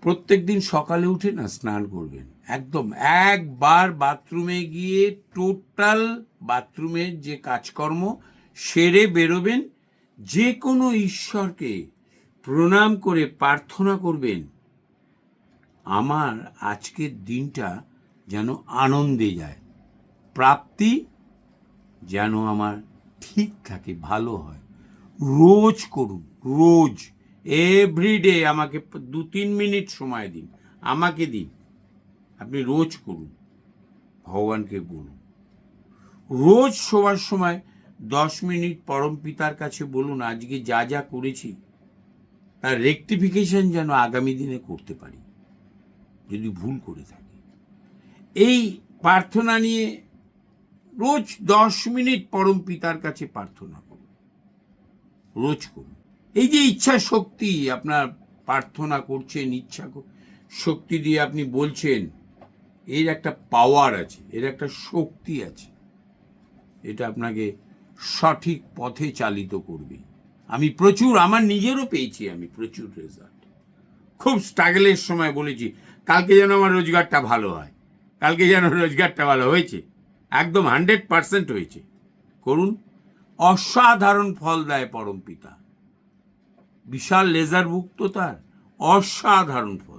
প্রত্যেক দিন সকালে উঠে না স্নান করবেন। একদম একবার বাথরুমে গিয়ে টোটাল বাথরুমের যে কাজকর্ম, সেরে বেরোবেন। যে কোনো ঈশ্বরকে প্রণাম করে প্রার্থনা করবেন। আমার আজকের দিনটা যেন আনন্দে যায়। প্রাপ্তি যেন আমার ঠিক থাকে, ভালো হয়। রোজ করুন, রোজ। এভরিডে আমাকে দু তিন মিনিট সময় দিন, আমাকে দিন। আপনি রোজ করুন, ভগবানকে বলুন রোজ শোবার সময় দশ মিনিট পরম পিতার কাছে বলুন, আজকে যা যা করেছি, তার রেকটিফিকেশন যেন আগামী দিনে করতে পারি, যদি ভুল করে থাকি। এই প্রার্থনা নিয়ে রোজ দশ মিনিট পরম পিতার কাছে প্রার্থনা করুন, রোজ করুন। এই যে ইচ্ছা শক্তি আপনার প্রার্থনা করছেন, ইচ্ছা শক্তি দিয়ে আপনি বলছেন, এর একটা পাওয়ার আছে, এর একটা শক্তি আছে। এটা আপনাকে সঠিক পথে চালিত করবে। আমি প্রচুর, আমার নিজেরও পেয়েছি আমি প্রচুর রেজাল্ট খুব স্ট্রাগলের সময় বলেছি, কালকে যেন আমার রোজগারটা ভালো হয়, কালকে যেন রোজগারটা ভালো হয়েছে, একদম হান্ড্রেড পার্সেন্ট হয়েছে। করুন, অসাধারণ ফল দেয় পরম পিতা। বিশাল লেজার তার অসাধারণ ফল।